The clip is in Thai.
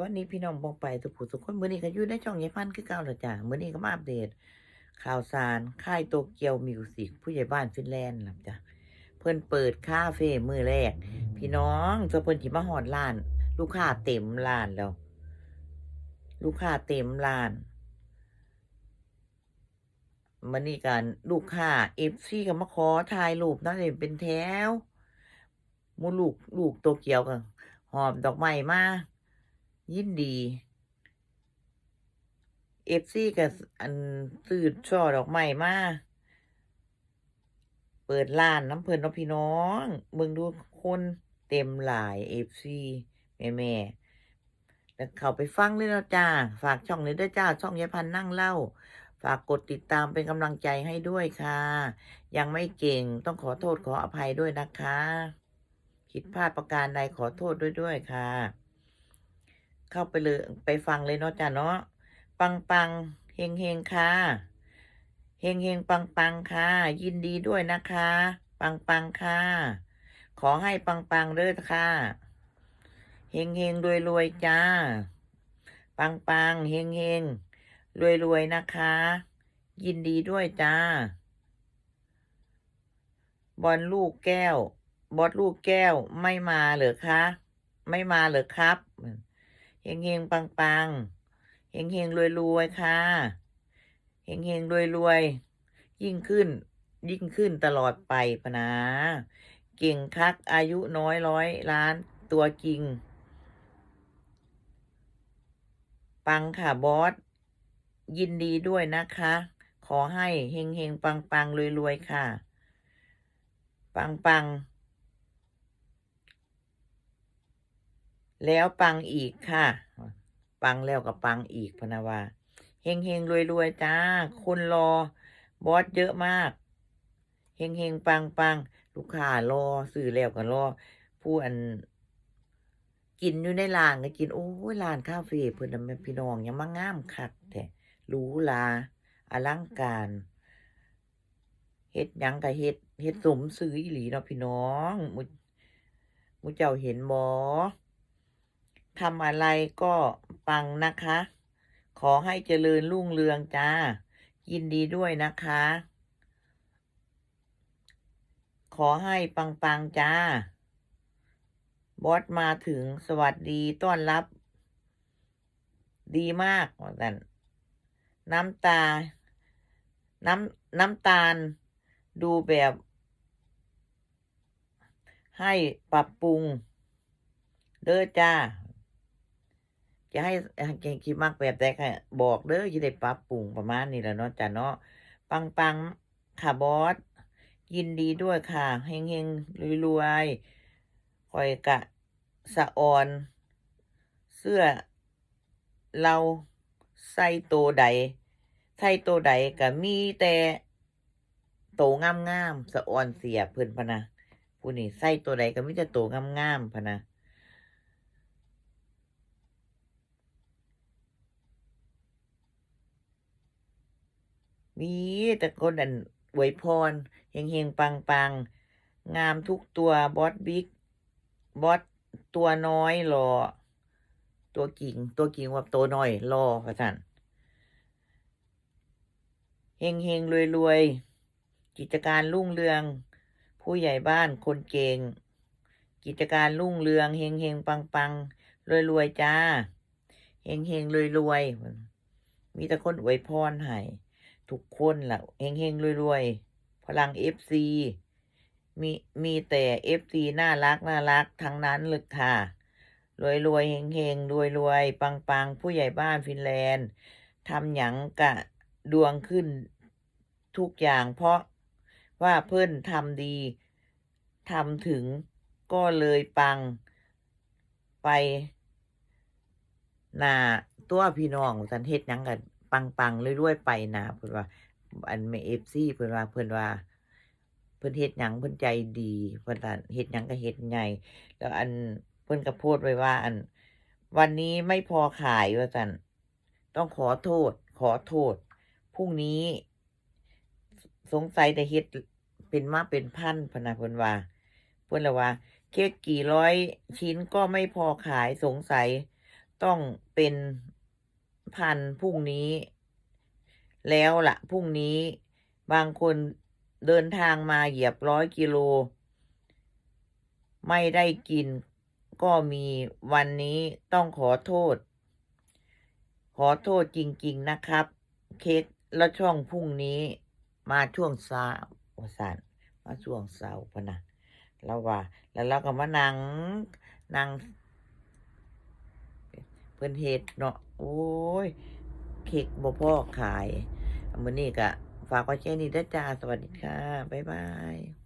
วัสดีพี่น้องบองไปทุกผู้ทุกคนมื้อนี้ก็อยู่ในช่องยายพันคือเก่าแล้วจ้ะเมื้อนี้ก็มาอัปเดต ข่าวสารค่ายโตเกียวมิวสิกผู้ใหญ่บ้านฟินแลนด์ล่ะจ้ะเพิ่นเปิดคาเฟ่มือแรก พี่น้องเจ้าเพิ่นสิมาฮอดร้าน ลูกค้าเต็มร้านแล้ว ลูกค้าเต็มร้านมื้อนี้กันลูกค้า FC ก็มาขอถ่ายรูปนำได้เป็นแถวมูลูกลูกโตเกียวก็หอบดอกไม้มา ยินดีเอฟซีกับอันซื้อช่อดอกไม้มาเปิดร้านน้ำเพลินเนาะพี่น้องเบิ่งดูคนเต็มหลายเอฟซีแม่แม่แล้วเขาไปฟังเลยนะจ้า ฝากช่องนี้ด้วยจ้า ช่องยายพันนั่งเล่า ฝากกดติดตามเป็นกำลังใจให้ด้วยค่ะ ยังไม่เก่งต้องขอโทษขออภัยด้วยนะคะ ผิดพลาดประการใดขอโทษด้วยด้วยค่ะ เข้าไปเลยไปฟังเลยเนาะจ้ะเนาะปังปังเฮงเฮงค่ะเฮงเฮงปังปังค่ะ ยินดีด้วยนะคะ ปังปังค่ะ ขอให้ปังปังเด้อค่ะเฮงเฮงรวยรวยจ้า ปังปังเฮงเฮงรวยรวยนะคะ ยินดีด้วยจ้า บอลลูกแก้ว บอสลูกแก้วไม่มาเหรอคะ ไม่มาเหรอครับ เฮงเฮงปังปังเฮงเฮงรวยรวยค่ะเฮงเฮงรวยรวยยิ่งขึ้น ยิ่งขึ้นตลอดไปพนะ เก่งคักอายุน้อยร้อยล้านตัวจริง ปังค่ะบอส ยินดีด้วยนะคะ ขอให้เฮงเฮงปังปังรวยรวยค่ะ ปังปัง แล้วปังอีกค่ะ ปังแล้วกับปังอีกพนาวาเฮงเฮงรวยรวยจ้า คนรอบอสเยอะมากเฮงเฮงปังปังลูกค้ารอซื้อแล้วก็รอผู้อัน กินอยู่ในร้านก็กินโอ้ยร้านคาเฟ่เพิ่นน่ะแม่พี่น้องยังมางามคักแท้หรูหราอลังการเฮ็ดยังก็เฮ็ดเฮ็ดสมซื้ออีหลีเนาะพี่น้องมูหมูเจ้าเห็นบ่ ทำอะไรก็ปังนะคะ ขอให้เจริญรุ่งเรืองจ้า ยินดีด้วยนะคะ ขอให้ปังปังจ้า บอสมาถึงสวัสดีต้อนรับ ดีมากว่าสันน้ำตา น้ำน้ำตาล ดูแบบ ให้ปรับปรุง เด้อจ้า จะให้เก่งคิดมากแบบใดค่ะ บอกเด้อจะได้ปรับปรุงประมาณนี้แหละเนาะจ้ะเนาะปังปังค่ะบอสยินดีด้วยค่ะเฮงเฮงรวยรวยคอยกะสะออน เสื้อ เราใส่โตวใดใส่โตวใดก็มีแต่โตงามงามสะออนเสียเพิ่นพนะผู้นี่ใส่โตวใดก็มีแต่โตงามงามพนะ มีแต่คนอันอวยพรเฮงเฮงปังปังงามทุกตัวบอสบิ๊กบอสตัวน้อยรอตัวกิ่งตัวกิ่งว่าตัวน้อยรอพระท่านเฮงเฮงรวยรวยกิจการรุ่งเรือง ผู้ใหญ่บ้านคนเก่ง กิจการรุ่งเรืองเฮงเฮงปังปังรวยรวยจ้าเฮงเฮงรวยรวยมีแต่คนอวยพรให้ ทุกคนล่ะเฮงเฮงรวยรวยพลังเอฟซีมีมีแต่เอฟซีน่ารักน่ารักทั้งนั้นเลยค่ะ รวยรวยเฮงเฮงรวยรวยปังปังผู้ใหญ่บ้านฟินแลนด์ทำหยังกะดวงขึ้นทุกอย่างเพราะว่าเพิ่อนทำดีทำถึงก็เลยปังไปหนาตัวพี่น้องสันเฮ็ดยังกัน ปังปังเรื่อยๆไปนาเพิ่อนว่า อันแม่เอฟซีเพิ่อนว่าเพิ่อนว่า เพิ่อนเฮ็ดหยังเพิ่อนใจดีเพิ่อนว่เฮ็ดหยังก็เฮ็ดไงแล้วอันเพิ่อนก็โพสต์ไว้ว่า อัน วันนี้ไม่พอขายว่าซั่นต้องขอโทษ ขอโทษพรุ่งนี้ สงสัยแต่เฮ็ดเป็นมาเป็นพันพนะเพิ่อนว่า เพิ่อนละว่า เค้กกี่ร้อยชิ้นก็ไม่พอขายสงสัยต้องเป็น พันพรุ่งนี้ แล้วละ่ะพรุ่งนี้ บางคนเดินทางมาเหยียบร้อยกิโล ไม่ได้กินก็มีวันนี้ต้องขอโทษ ขอโทษจริง ๆนะครับ เคสแล้วช่องพรุ่งนี้ มาช่วงเช้าว่าสันมาช่วงเช้าพนะแล้วว่า แล้วเราก็มานั่งนั่ง พิ่นเฮ็ดเนาะโอ้ยเค้กบ่พ่อขายมื้อนี้ก็ฝากไว้แค่นี้เด้อจ้าสวัสดีค่ะ บ๊ายบาย